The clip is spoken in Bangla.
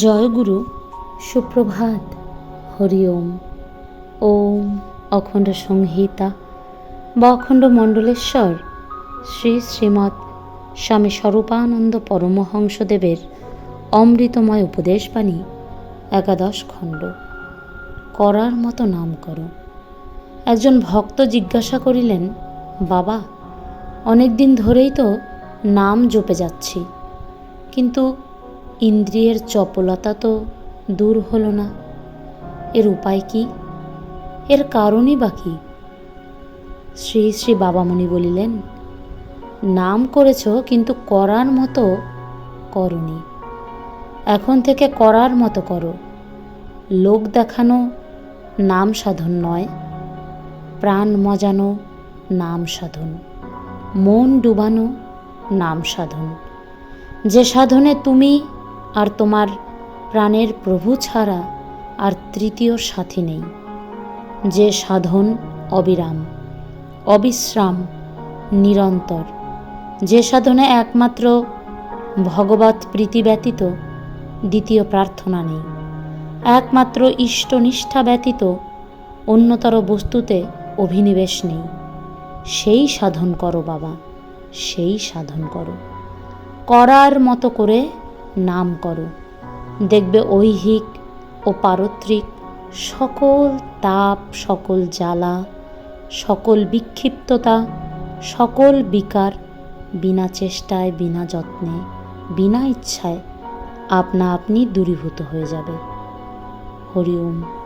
জয়গুরু, সুপ্রভাত, হরি ওম। ওম অখণ্ড সংহিতা, বা অখণ্ড মণ্ডলেশ্বর, শ্রী শ্রীমৎ স্বামী স্বরূপানন্দ পরমহংসদেবের অমৃতময় উপদেশবাণী, একাদশ খণ্ড। করার মতো নাম করো। একজন ভক্ত জিজ্ঞাসা করিলেন, বাবা অনেক দিন ধরেই তো নাম জপে যাচ্ছি। কিন্তু ইন্দ্রিয়ের চপলতা তো দূর হলো না। এর উপায় কি? এর কারণই বা কি? শ্রী শ্রী বাবামণি বলিলেন, নাম করেছ, কিন্তু করার মতো করনি। এখন থেকে করার মতো করো। লোক দেখানো নাম সাধন নয়, প্রাণ মজানো নাম সাধন। মন ডুবানো নাম সাধন। যে সাধনে তুমি আর তোমার প্রাণের প্রভু ছাড়া আর তৃতীয় সাথী নেই। যে সাধন অবিরাম, অবিশ্রাম, নিরন্তর। যে সাধনে একমাত্র ভগবত প্রীতি ব্যতীত দ্বিতীয় প্রার্থনা নেই। একমাত্র ইষ্টনিষ্ঠা ব্যতীত অন্যতর বস্তুতে অভিনিবেশ নেই। সেই সাধন করো বাবা, সেই সাধন করো। করার মতো করে নাম করো। দেখবে ঐহিক ও পারত্রিক সকল তাপ, সকল জ্বালা, সকল বিক্ষিপ্ততা, সকল বিকার বিনা চেষ্টায়, বিনা যত্নে, বিনা ইচ্ছায় আপনা আপনি দূরীভূত হয়ে যাবে। হরি ওম